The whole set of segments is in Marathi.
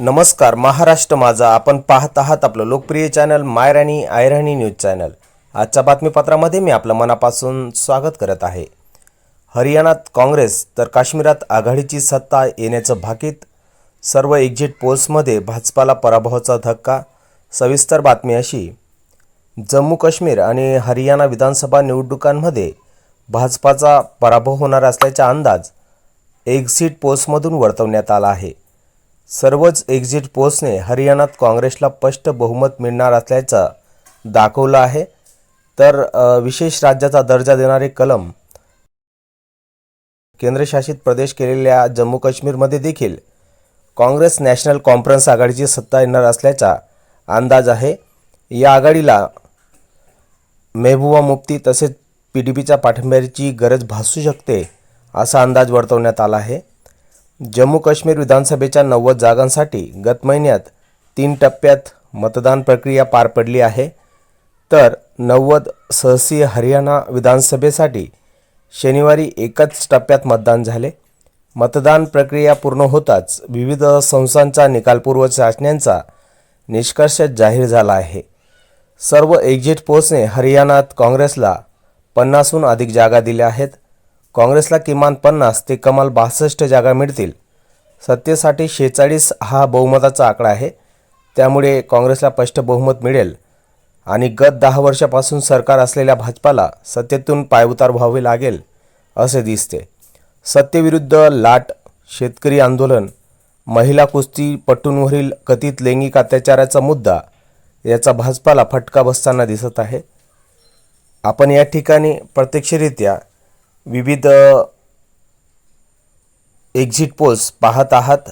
नमस्कार महाराष्ट्र माझा. आपण पाहत आहात आपलं लोकप्रिय चॅनल मायराणी आयराणी न्यूज चॅनल. आजच्या बातमीपत्रामध्ये मी आपलं मनापासून स्वागत करत आहे. हरियाणात काँग्रेस तर काश्मीरात आघाडीची सत्ता येण्याचं भाकीत. सर्व एक्झिट पोल्समध्ये भाजपाला पराभवाचा धक्का. सविस्तर बातमी अशी. जम्मू काश्मीर आणि हरियाणा विधानसभा निवडणुकांमध्ये भाजपाचा पराभव होणार असल्याचा अंदाज एक्झिट पोल्समधून वर्तवण्यात आला आहे. सर्वच एक्झिट पोल्सने हरियाणात काँग्रेसला स्पष्ट बहुमत मिळणार असल्याचं दाखवलं आहे. तर विशेष राज्याचा दर्जा देणारे कलम केंद्रशासित प्रदेश केलेल्या जम्मू काश्मीरमध्ये देखील काँग्रेस नॅशनल कॉन्फरन्स आघाडीची सत्ता येणार असल्याचा अंदाज आहे. या आघाडीला मेहबूबा मुफ्ती तसेच पी डी पीच्या पाठिंब्याची गरज भासू शकते असा अंदाज वर्तवण्यात आला आहे. जम्मू काश्मीर विधानसभेच्या नव्वद जागांसाठी गत महिन्यात तीन टप्प्यात मतदान प्रक्रिया पार पडली आहे. तर नव्वद सहसी हरियाणा विधानसभेसाठी शनिवारी एकाच टप्प्यात मतदान झाले. मतदान प्रक्रिया पूर्ण होताच विविध संस्थांचा निकालपूर्व चाचण्यांचा निष्कर्ष जाहीर झाला आहे. सर्व एक्झिट पोस्टने हरियाणात काँग्रेसला पन्नासहून अधिक जागा दिल्या आहेत. काँग्रेसला किमान पन्नास ते कमाल बासष्ट जागा मिळतील. सत्तेसाठी शेहेचाळीस हा बहुमताचा आकडा आहे. त्यामुळे काँग्रेसला स्पष्ट बहुमत मिळेल. आणि गत दहा वर्षापासून सरकार असलेल्या भाजपाला सत्तेतून पायउतार व्हावे लागेल असे दिसते. सत्तेविरुद्ध लाट शेतकरी आंदोलन महिला कुस्तीपटूंवरील कथित लैंगिक अत्याचाराचा मुद्दा याचा भाजपाला फटका बसताना दिसत आहे. आपण या ठिकाणी प्रत्यक्षरित्या विविध एक्झिट पोल्स पाहत आहात.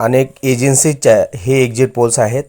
अनेक एजन्सीच्या हे एक्झिट पोल्स आहेत.